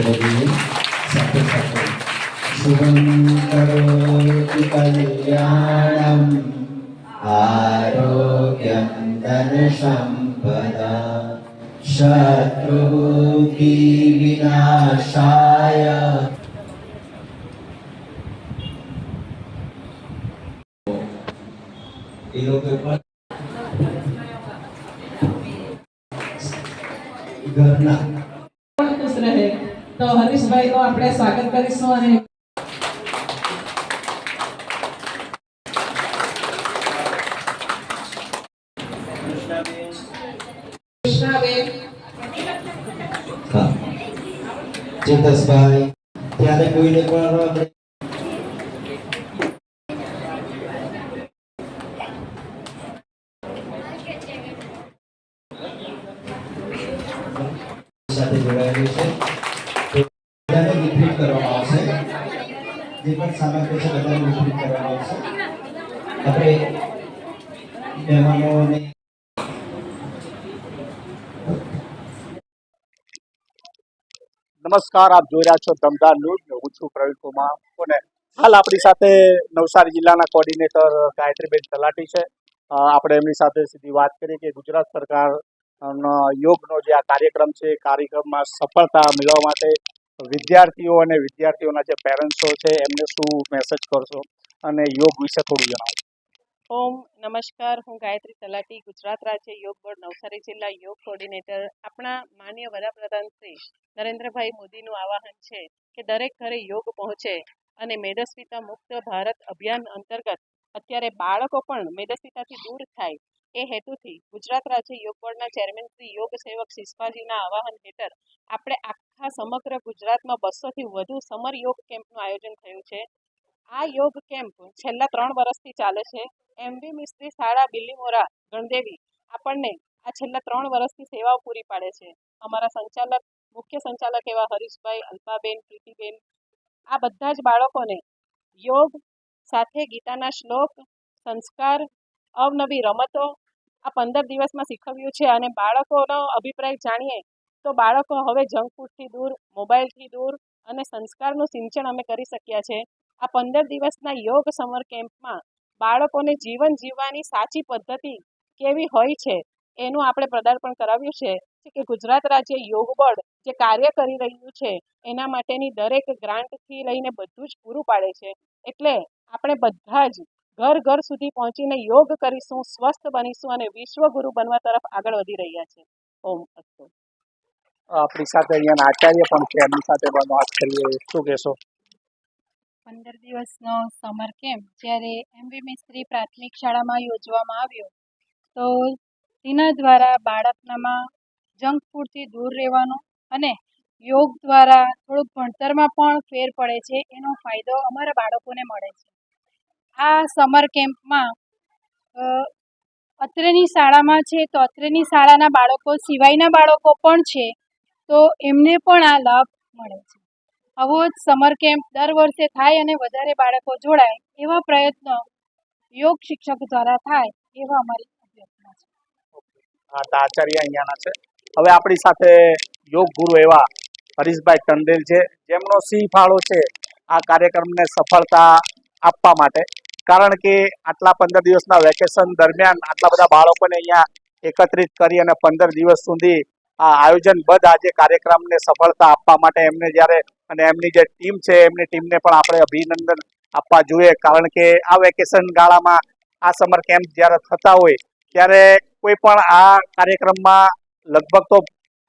કરીએ સાથે સાથે શુભમ કરોતિ કલ્યાણમ આરોગ્યમ ધન સંપદા શત્રુબુદ્ધિ વિનાશાય એ લોકો પણ ઘરના પણ ખુશ રહે તો હરીશભાઈ નું આપણે સ્વાગત કરીશું અને ચેતસભાઈ ત્યારે કોઈને પણ આપણે સાથે જોડાયેલું છે તો બધાને વિતરિત કરવામાં આવશે જે પણ સામગ્રી છે બધાને વિતરિત કરવામાં છે આપણે મહેમાનોને નમસ્કાર, આપ જોઈ રહ્યા છો દમદાર ન્યૂઝ હું છું પ્રવીણ કુમાર. અને હાલ આપણી સાથે નવસારી જિલ્લાના કોર્ડિનેટર ગાયત્રીબેન તલાટી છે. આપણે એમની સાથે સીધી વાત કરીએ કે ગુજરાત સરકાર યોગનો જે આ કાર્યક્રમ છે કાર્યક્રમમાં સફળતા મેળવવા માટે વિદ્યાર્થીઓ અને વિદ્યાર્થીઓના જે પેરેન્ટ્સો છે, એમને શું મેસેજ કરશો? અને યોગ વિશે થોડું જણાવો. ઓમ નમસ્કાર, હું ગાયત્રી તલાટી ગુજરાત રાજ્ય યોગ બોર્ડ, નવસારી જિલ્લા યોગ કોર્ડિનેટર આપણા માન્ય વડાપ્રધાન શ્રી નરેન્દ્રભાઈ મોદીનું આવાહન છે કે દરેક ઘરે યોગ પહોંચે અને મેદસ્વીતા મુક્ત ભારત અભિયાન અંતર્ગત અત્યારે બાળકો પણ મેદસ્વીતાથી દૂર થાય એ હેતુથી ગુજરાત રાજ્ય યોગ બોર્ડના ચેરમેન શ્રી યોગ સેવક શિષપાજીના આવાહન હેઠળ આપણે આખા સમગ્ર ગુજરાતમાં બસોથી વધુ સમર યોગ કેમ્પનું આયોજન થયું છે. આ યોગ કેમ્પ છેલ્લા ત્રણ વર્ષથી ચાલે છે. એમબી મિસ્ત્રી શાળા બિલીમોરા, ગણદેવી આપણને આ છેલ્લા ત્રણ વર્ષથી સેવાઓ પૂરી પાડે છે. અમારા સંચાલક, મુખ્ય સંચાલક એવા હરીશભાઈ, અલ્પાબેન, પ્રીતિબેન આ બધા જ બાળકોને યોગ સાથે ગીતાના શ્લોક, સંસ્કાર અવનવી રમતો આ પંદર દિવસમાં શીખવ્યું છે અને બાળકોનો અભિપ્રાય જાણીએ તો બાળકો હવે જંક ફૂડથી દૂર મોબાઈલથી દૂર અને સંસ્કારનું સિંચન અમે કરી શક્યા છે. આ પંદર દિવસના યોગ સમર કેમ્પમાં બાળકોને જીવન જીવવાની સાચી પદ્ધતિ કેવી હોય છે એનું આપણે પ્રદાર્પણ કરાવ્યું છે. કે ગુજરાત રાજ્ય યોગ બોર્ડ જે કાર્ય કરી રહ્યું છે એના માટેની દરેક ગ્રાન્ટથી લઈને બધું જ પૂરું પાડે છે. એટલે આપણે બધા જ ઘર ઘર સુધી પહોંચીને યોગ કરીશું સ્વસ્થ બનીશું અને વિશ્વગુરુ બનવા તરફ આગળ વધી રહ્યા છે. ઓમ અસ્તુ. આપણી સાથે અહીંયા આચાર્ય પણ છે. એમની સાથે પણ વાત કરીએ. શું કહેશો? પંદર દિવસનો સમર કેમ્પ જ્યારે એમવી મિસ્ત્રી પ્રાથમિક શાળામાં યોજવામાં આવ્યો તો તેના દ્વારા બાળકનામાં જંક ફૂડથી દૂર રહેવાનું અને યોગ દ્વારા થોડુંક ભણતરમાં પણ ફેર પડે છે. એનો ફાયદો અમારા બાળકોને મળે છે. આ સમર કેમ્પમાં અત્રેની શાળામાં છે તો અત્રેની શાળાના બાળકો સિવાયના બાળકો પણ છે, તો એમને પણ આ લાભ મળે છે. આવો જ સમર કેમ્પ દર વર્ષે થાય અને વધારે બાળકો જોડાય એવા પ્રયત્નો યોગ શિક્ષક દ્વારા થાય એવા અમારી અભ્યર્થના છે. તો આચાર્ય અહીંયાના છે. હવે આપણી સાથે યોગ ગુરુ એવા હરીશભાઈ ટંડેલ છે, જેમનો સિંહ ફાળો છે આ કાર્યક્રમને સફળતા આપવા માટે. કારણ કે આટલા પંદર દિવસના વેકેશન દરમિયાન આટલા બધા બાળકોને અહીંયા એકત્રિત કરી અને પંદર દિવસ સુધી આ આયોજનબદ્ધ આજે કાર્યક્રમને સફળતા આપવા માટે એમને જ્યારે અને એમની જે ટીમ છે, એમની ટીમને પણ આપણે અભિનંદન આપવા જોઈએ. કારણ કે આ વેકેશન ગાળામાં આ સમર કેમ્પ જ્યારે થતા હોય, ત્યારે કોઈ પણ આ કાર્યક્રમમાં લગભગ તો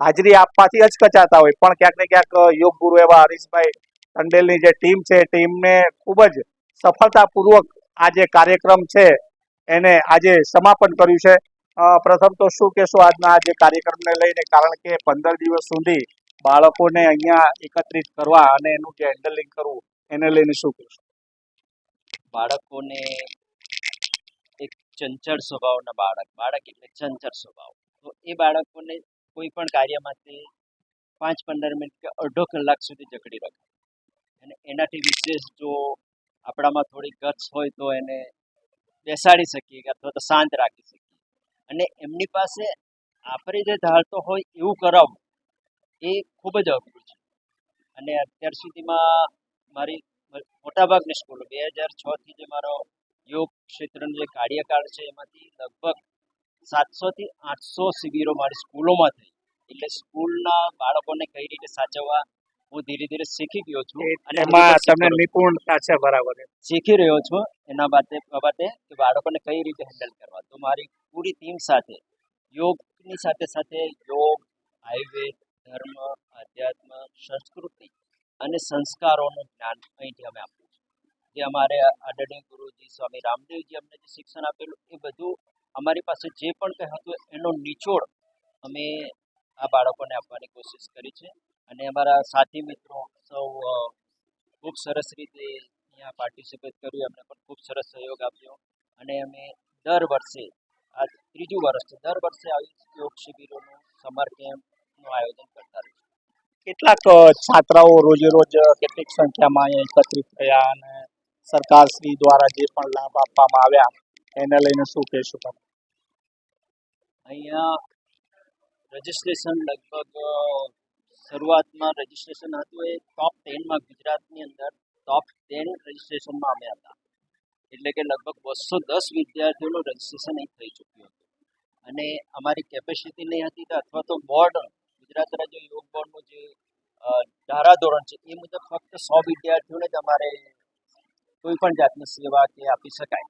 હાજરી આપવાથી અચકચાતા હોય. પણ ક્યાંક ને ક્યાંક યોગ ગુરુ એવા હરીશભાઈ ટંડેલની જે ટીમ છે, ટીમને ખૂબ જ સફળતાપૂર્વક આ જે કાર્યક્રમ છે, એને આજે સમાપન કર્યું છે. પ્રથમ તો શું કહેશો આજના આ જે કાર્યક્રમને લઈને? કારણ કે પંદર દિવસ સુધી બાળકોને અહીંયા એકત્રિત કરવા અને એનું જે હેન્ડલિંગ કરવું, એને લઈને શું કહેશો? બાળકોને એક ચંચળ સ્વભાવના બાળક બાળક એટલે ચંચળ સ્વભાવ. તો એ બાળકોને કોઈ પણ કાર્યમાંથી પાંચ પંદર મિનિટ કે અડધો કલાક સુધી જકડી રાખે. અને એનાથી વિશેષ જો આપણામાં થોડી ગટ્સ હોય તો એને બેસાડી શકીએ કે અથવા તો શાંત રાખી શકીએ. અને એમની પાસે આપણે જે ધારતો હોય એવું કરાવવું, એ ખૂબ જ અઘરું છે. અને અત્યાર સુધીમાં મારી મોટાભાગની સ્કૂલો, બે હજાર છથી જે મારો યોગ ક્ષેત્રનો જે કાર્યકાળ છે, એમાંથી લગભગ સાતસોથી આઠસો શિબિરો મારી સ્કૂલોમાં થઈ. એટલે સ્કૂલના બાળકોને કઈ રીતે સાચવવા હું ધીરે ધીરે શીખી ગયો છું અને એમાં છું. નિપુણતા છે બરાબર. શીખી રહ્યો છું એના માટે બાબતે કે બાળકોને કઈ રીતે હેન્ડલ કરવા. તો મારી પૂરી ટીમ સાથે યોગની સાથે સાથે યોગ આયુર્વેદ ધર્મ આધ્યાત્મ સંસ્કૃતિ અને સંસ્કારોનું જ્ઞાન અહીંથી અમે આપ્યું છે. જે અમારે આદરણીય ગુરુજી સ્વામી રામદેવજી અમને જે શિક્ષણ આપેલું એ બધું અમારી પાસે જે પણ કંઈ હતું એનો નિચોડ અમે આ બાળકોને આપવાની કોશિશ કરી છે. અને અમારા સાથી મિત્રો સૌ ખૂબ સરસ રીતે અહીંયા પાર્ટિસિપેટ કર્યું. એમને પણ ખૂબ સરસ સહયોગ આપ્યો. અને અમે દર વર્ષે આ ત્રીજું વર્ષ છે દર વર્ષે આવી યોગ શિબિરોનું સમર કેમ્પનું આયોજન કરતા રહીશું. કેટલાક છાત્રાઓ રોજે રોજ કેટલીક સંખ્યામાં અહીંયા એકત્રિત થયા અને સરકારશ્રી દ્વારા જે પણ લાભ આપવામાં આવ્યા એને લઈને શું કહેશો તમે? અહીંયા રજિસ્ટ્રેશન લગભગ શરૂઆતમાં રજિસ્ટ્રેશન હતું એ ટોપ ટેનમાં ગુજરાતની અંદર ટોપ ટેન રજિસ્ટ્રેશનમાં અમે હતા. એટલે કે લગભગ બસો દસ વિદ્યાર્થીઓનું રજિસ્ટ્રેશન અહીં થઈ ચૂક્યું હતું. અને અમારી કેપેસિટી નહીં હતી તો અથવા તો બોર્ડ ગુજરાત રાજ્ય યોગ બોર્ડનું જે ધારાધોરણ છે, એ મુજબ ફક્ત સો વિદ્યાર્થીઓને જ અમારે કોઈ પણ જાતની સેવા કે આપી શકાય.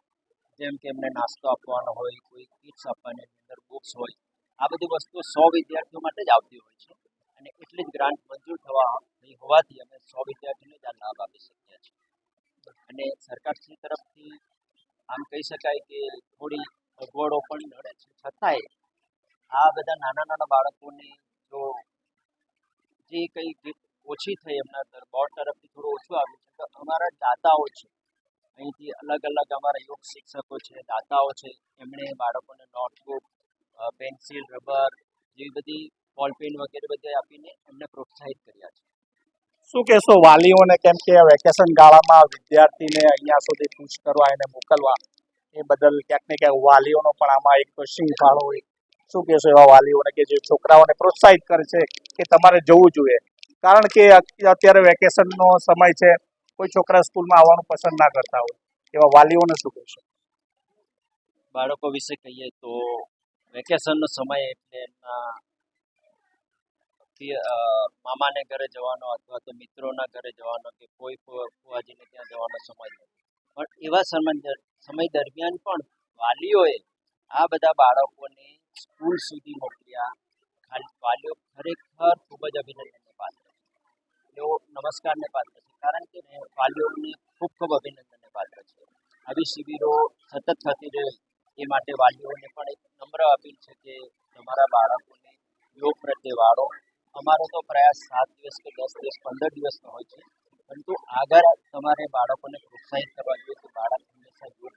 જેમ કે એમને નાસ્તો આપવાનો હોય, કોઈ કિટ્સ આપવાની અંદર બુક્સ હોય, આ બધી વસ્તુઓ સો વિદ્યાર્થીઓ માટે જ આવતી હોય છે. અને એટલી જ ગ્રાન્ટ મંજૂર થવા હોવાથી અમે સો વિદ્યાર્થીઓને જ આ લાભ આપી શક્યા છીએ. અને સરકારશ્રી તરફથી આમ કહી શકાય કે થોડી અગવડો પણ નડે છે. છતાંય આ બધા નાના નાના બાળકોને જો જે કંઈ ઓછી થઈ એમના તર બોર્ડ તરફથી થોડું ઓછું આવ્યું છે, તો અમારા દાતાઓ છે, અહીંથી અલગ અલગ અમારા યોગ શિક્ષકો છે, દાતાઓ છે, એમણે બાળકોને નોટબુક પેન્સિલ રબર જેવી બધી બોલ પેન વગેરે બધે આપીને એમને પ્રોત્સાહિત કર્યા છે. શું કહેશો વાલીઓને કેમ કે વેકેશન ગાળામાં વિદ્યાર્થીને અહીંયા સુધી પૂછ કરવા એને મોકલવા એ બદલ ક્યાંક ને ક્યાંક વાલીઓનો પણ આમાં એક ફાળો હોય. શું કહેશો એવા વાલીઓને કે જે છોકરાઓને પ્રોત્સાહિત કરે છે કે તમારે જવું જોઈએ? કારણ કે અત્યારે વેકેશનનો સમય છે કોઈ છોકરા સ્કૂલમાં આવવાનું પસંદ ના કરતા હોય. એવા વાલીઓને શું કહેશો? બાળકો વિશે કહીએ તો વેકેશનનો સમય એટલે એમના પી- મામાને ઘરે જવાનો અથવા તો મિત્રોના ઘરે જવાનો કે કોઈ ફુવાજીને ત્યાં જવાનો સમય પણ એવા સમય સમય દરમિયાન પણ વાલીઓએ આ બધા બાળકોને સ્કૂલ સુધી મોકલ્યા. ખાલી વાલીઓ ખરેખર ખૂબ જ અભિનંદનને પાત્ર છે. તેઓ નમસ્કારને પાત્ર છે. કારણ કે વાલીઓને ખૂબ ખૂબ અભિનંદનને પાત્ર છે. આવી શિબિરો સતત થતી રહે. એ માટે વાલીઓને પણ એક નમ્ર અપીલ છે કે તમારા બાળકોને યોગ પ્રત્યે વાળો અમારો તો પ્રયાસ સાત દિવસ કે દસ દિવસ, પંદર દિવસનો હોય છે. પરંતુ આગળ તમારે બાળકોને પ્રોત્સાહિત કરવા જોઈએ કે બાળક હંમેશા યોગ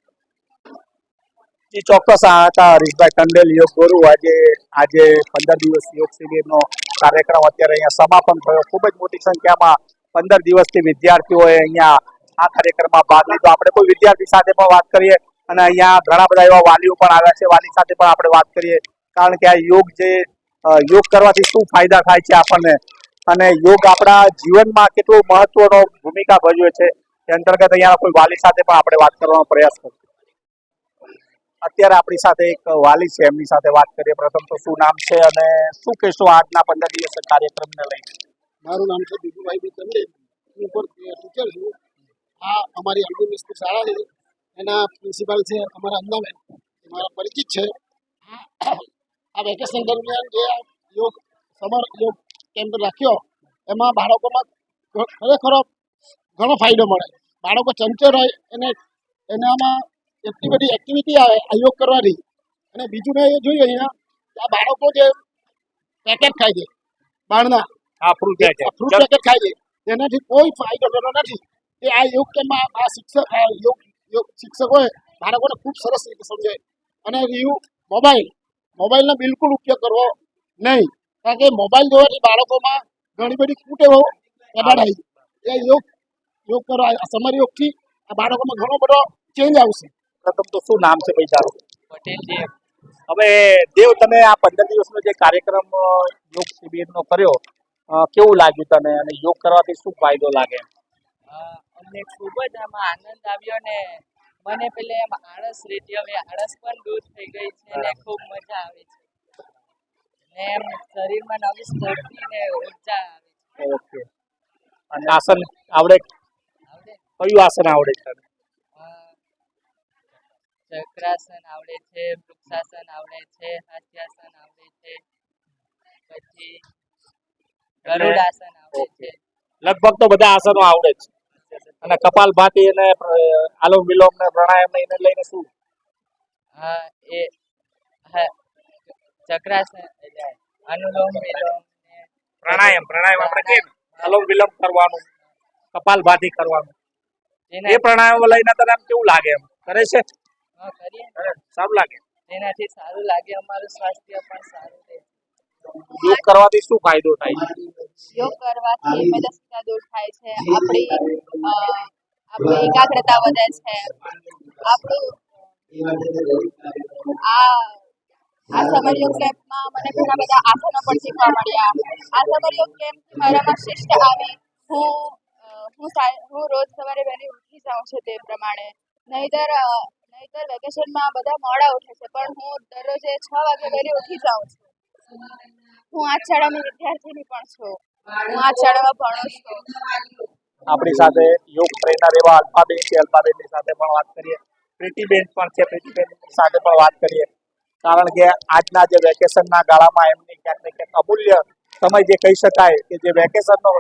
એ ચોક્કસ આ હતા હરીશભાઈ ટંડેલ યોગ ગુરુ. આજે આજે પંદર દિવસ યોગ શિબિરનો કાર્યક્રમ અત્યારે અહીંયા સમાપન થયો. ખૂબ જ મોટી સંખ્યામાં પંદર દિવસથી વિદ્યાર્થીઓએ અહીંયા આ કાર્યક્રમમાં ભાગ લીધો. આપણે કોઈ વિદ્યાર્થી સાથે પણ વાત કરીએ અને અહીંયા ઘણા બધા એવા વાલીઓ પણ આવ્યા છે. વાલી સાથે પણ આપણે વાત કરીએ. કારણ કે આ યોગ જે યોગ કરવાથી શું ફાયદા થાય છે આપણને? અને યોગ આપણા જીવનમાં કેટલું મહત્વનો ભૂમિકા ભજવે છે એ અંતર્ગત અહીંયા કોઈ વાલી સાથે પણ આપણે વાત કરવાનો પ્રયાસ કરીએ અત્યારે આપણી સાથે એક વાલી છે, એમની સાથે વાત કરીએ. પ્રથમ તો શું નામ છે અને શું કહેશો આજના પંદર દિવસ કાર્યક્રમને લઈને? મારું નામ છે બીજુભાઈ ચંદે હું ઉપર ટીચર છું. આ અમારી અલગુ મિસ્ત્રી શાળા છે. એના પ્રિન્સિપાલ છે અમારા અંદાબેન મારા પરિચિત છે. આ વેકેશન દરમિયાન જે યોગ સમર યોગ કેમ્પ રાખ્યો એમાં બાળકોમાં ખરેખર ઘણો ફાયદો મળે. બાળકો ચંચળ હોય એને એનામાં એટલી બધી એક્ટિવિટી આવે આ યોગ કરવાની અને બીજું મેં એ જોયું અહીંયા કે આ બાળકો જે પેકેટ ખાય છે બાળના. ફ્રૂટ પેકેટ ખાય છે. તેનાથી કોઈ ફાયદો થતો નથી. કે આ યોગ કેમ્પમાં આ શિક્ષક યોગ યોગ શિક્ષકોએ બાળકોને ખૂબ સરસ રીતે સમજાય અને રહ્યું મોબાઈલ મોબાઈલનો બિલકુલ ઉપયોગ કરવો નહીં. કારણ કે મોબાઈલ જોવાથી બાળકોમાં ઘણી બધી પ્રબળાય છે એ યોગ યોગ કરવા આ સમર યોગથી આ બાળકોમાં ઘણો બધો ચેન્જ આવશે. પ્રથમ તો શું નામ છે ભાઈ તારું? પટેલ જે હવે દેવ તમે આ પંદર દિવસનો જે કાર્યક્રમ યોગ શિબિરનો કર્યો કેવું લાગ્યું તને? અને યોગ કરવાથી શું ફાયદો લાગે? અમને ખૂબ જ આમાં આનંદ આવ્યો ને મને પેલે એમ આળસ રેતી હવે આળસ પણ દૂર થઈ ગઈ છે ને ખૂબ મજા આવે છે. ને એમ શરીરમાં નવી સ્ફૂર્તિ ને ઊર્જા આવે ઓકે. અને આસન આવડે? આવડે કયું આસન આવડે છે? ચક્રાસન આવડે છે વૃક્ષાસન આવડે છે હાસ્યાસન આવડે છે પછી ગરુડાસન આવડે છે. લગભગ તો બધા આસનો આવડે જ. અને કપાલભાતી અને આલોમ વિલોમ ને પ્રાણાયામ ને એને લઈને શું? હા એ હા ચક્રાસન અનુલોમ વિલોમ પ્રાણાયામ પ્રાણાયામ આપણે કેમ આલોમ વિલોમ કરવાનું કપાલભાતી કરવાનું. એ પ્રાણાયામ લઈને તને આમ કેવું લાગે એમ? કરે છે? હા, કરીએ. સારું લાગે. એનાથી સારું લાગે અમારું સ્વાસ્થ્ય પણ સારું રહે. યોગ કરવાથી શું ફાયદો થાય યોગ કરવાથી મેદસ્વીતા દૂર થાય છે. આપણી આપણી એકાગ્રતા વધે છે. આપણું આ આ સમર યોગ કેમ્પમાં મને ઘણા બધા આસનો પણ શીખવા મળ્યા. આ સમર યોગ કેમ્પથી મારામાં શિષ્ટ આવી. હું હું હું રોજ સવારે વહેલી ઉઠી જાઉં છું તે પ્રમાણે. નહીતર નહીતર વેકેશનમાં બધા મોડા ઉઠે છે. પણ હું દરરોજે છ વાગે વહેલી ઉઠી જાઉં છું. હું આ શાળાની વિદ્યાર્થીની પણ છું. હું આ શાળામાં ભણું છું. આપણી સાથે યોગ ટ્રેનર એવા અલ્પાબેન છે અલ્પાબેનની સાથે પણ વાત કરીએ. પ્રીતિબેન પણ છે પ્રીતિબેન સાથે પણ વાત કરીએ. કારણ કે આજના જે વેકેશનના ગાળામાં એમની ક્યાંક ને ક્યાંક અમૂલ્ય સમય જે કહી શકાય કે જે વેકેશનનો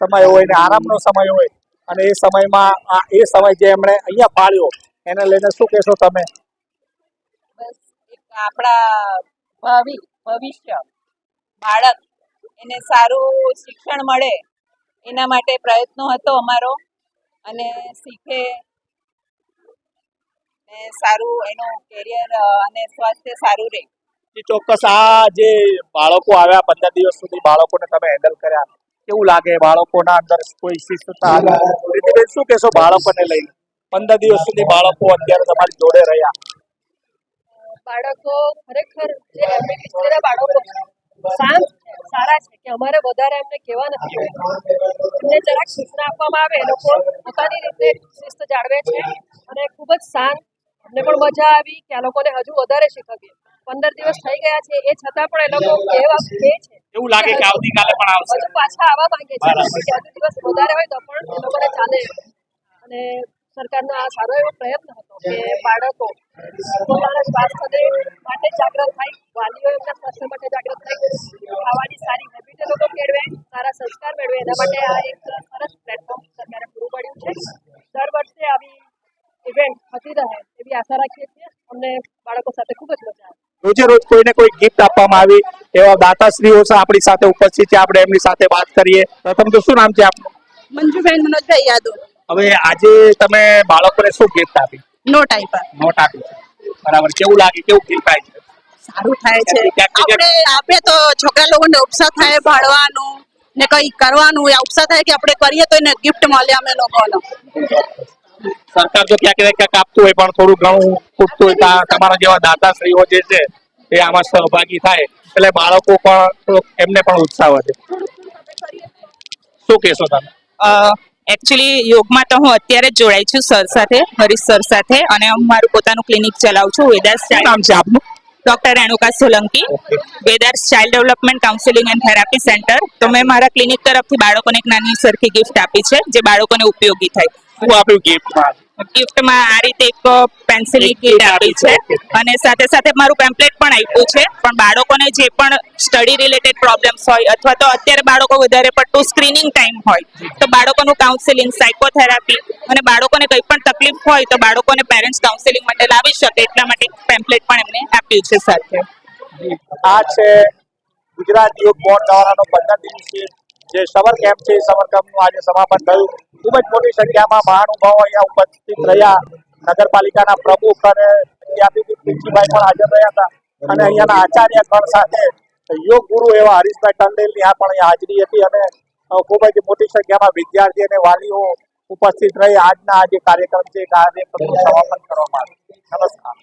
સમય હોય ને આરામનો સમય હોય અને એ સમયમાં આ એ સમય જે એમણે અહીંયા પાળ્યો એને લઈને શું કહેશો તમે? બસ એક આપણા ભાવિ ભવિષ્ય બાળક એને સારું શિક્ષણ મળે એના માટે પ્રયત્નો હતો અમારો. અને શીખે ને સારું એનું કેરિયર અને સ્વાસ્થ્ય સારું રહે. જી ચોક્કસ. આ જે બાળકો આવ્યા પંદર દિવસ સુધી બાળકોને તમે હેન્ડલ કર્યા કેવું લાગે? બાળકોના અંદર કોઈ શિસ્તતા? શું કહેશો બાળકોને લઈને? પંદર દિવસ સુધી બાળકો અત્યારે તમારી જોડે રહ્યા. બાળકો ખરેખર જે એમબીબીએસ બાળકો શાંત સારા છે કે અમારે વધારે એમને કહેવા નથી એમને જરાક સૂચના આપવામાં આવે એ લોકો પોતાની રીતે શિસ્ત જાળવે છે અને ખૂબ જ શાંત. અમને પણ મજા આવી કે આ લોકોને હજુ વધારે શીખવીએ. પંદર દિવસ થઈ ગયા છે એ છતાં પણ એ લોકો કહેવા કહે છે એવું લાગે કે આવતીકાલે પણ આવશે. હજુ પાછા આવવા માંગે છે. કે હજુ દિવસ વધારે હોય તો પણ એ લોકોને ચાલે. અને સરકારનો આ સારો એવો પ્રયત્ન હતો કે બાળકો પોતાના સ્વાસ્થ્ય માટે જાગૃત થાય વાલીઓ એમના સ્વાસ્થ્ય માટે જાગૃત થાય ખાવાની સારી હેબિટે લોકો કેળવે સારા સંસ્કાર મેળવે. એના માટે આ એક સરસ પ્લેટફોર્મ સરકારે પૂરું પાડ્યું છે. દર વર્ષે આવી ઇવેન્ટ થતી રહે એવી આશા રાખીએ છીએ. અમને બાળકો સાથે ખૂબ જ મજા આવે. રોજે રોજ કોઈને કોઈ ગિફ્ટ આપવામાં આવી એવા દાતાશ્રીઓ છે આપણી સાથે ઉપસ્થિત છે. આપણે એમની સાથે વાત કરીએ. પ્રથમ તો શું નામ છે આપનું? મંજુબેન મનોજભાઈ યાદવ. હવે આજે તમે બાળકોને શું ગિફ્ટ આપી? નો ટાઈમ નોટ આપી બરાબર. કેવું લાગે? કેવું ફીલ થાય છે? સારું થાય છે. આપણે આપે તો છોકરા લોકોને ઉત્સાહ થાય ભણવાનું ને કઈ કરવાનું એ ઉત્સાહ થાય કે આપણે કરીએ તો એને ગિફ્ટ મળે અમે લોકોનો. સરકાર તો ક્યાંક ક્યાંક ક્યાંક આપતું હોય પણ થોડું ઘણું ખૂટતું હોય તમારા જેવા દાતાશ્રીઓ જે છે એ આમાં સહભાગી થાય. એટલે બાળકો પણ એમને પણ ઉત્સાહ વધે. શું કહેશો તમે? એકચ્યુઅલી યોગમાં તો હું અત્યારે જ જોડાઈ છું સર સાથે હરીશ સર સાથે અને હું મારું પોતાનું ક્લિનિક ચલાવું છું વેદાસ નામ છે આપનું? Doctor Renuka Solanki વેદાર્સ child development counselling and therapy centre તો મેં મારા ક્લિનિક તરફથી બાળકોને એક નાની સરખી ગિફ્ટ આપી છે જે બાળકોને ઉપયોગી થાય. હું આપ્યું ગિફ્ટમાં ગિફ્ટમાં આ રીતે એક પેન્સિલની કીટ આપી છે. અને સાથે સાથે મારું પેમ્પલેટ પણ આપ્યું છે. પણ બાળકોને જે પણ સ્ટડી રિલેટેડ પ્રોબ્લેમ્સ હોય અથવા તો અત્યારે બાળકો વધારે પડતું સ્ક્રીનિંગ ટાઈમ હોય તો બાળકોનું કાઉન્સેલિંગ સાયકોથેરાપી અને બાળકોને કંઈ પણ તકલીફ હોય તો બાળકોને પેરેન્ટ્સ કાઉન્સેલિંગ માટે લાવી શકે. એટલા માટે પેમ્પલેટ પણ એમને આપ્યું છે સાથે. આ છે ગુજરાત યોગ બોર્ડ દ્વારાનો પંદર દિવસીય જે સમર કેમ્પ છે, એ સમર કેમ્પનું આજે સમાપન થયું. ખૂબ જ મોટી સંખ્યામાં મહાનુભાવો અહીંયા ઉપસ્થિત રહ્યા. નગરપાલિકાના પ્રમુખ અને પિંચીભાઈ પણ હાજર રહ્યા હતા. અને અહીંયાના આચાર્ય ગણ સાથે યોગ ગુરુ એવા હરીશભાઈ ટંડેલની આ પણ હાજરી હતી અને ખૂબ જ મોટી સંખ્યામાં વિદ્યાર્થી અને વાલીઓ ઉપસ્થિત રહી. આજના આ જે કાર્યક્રમ છે કાર્યક્રમનું સમાપન કરવામાં આવ્યું. નમસ્કાર.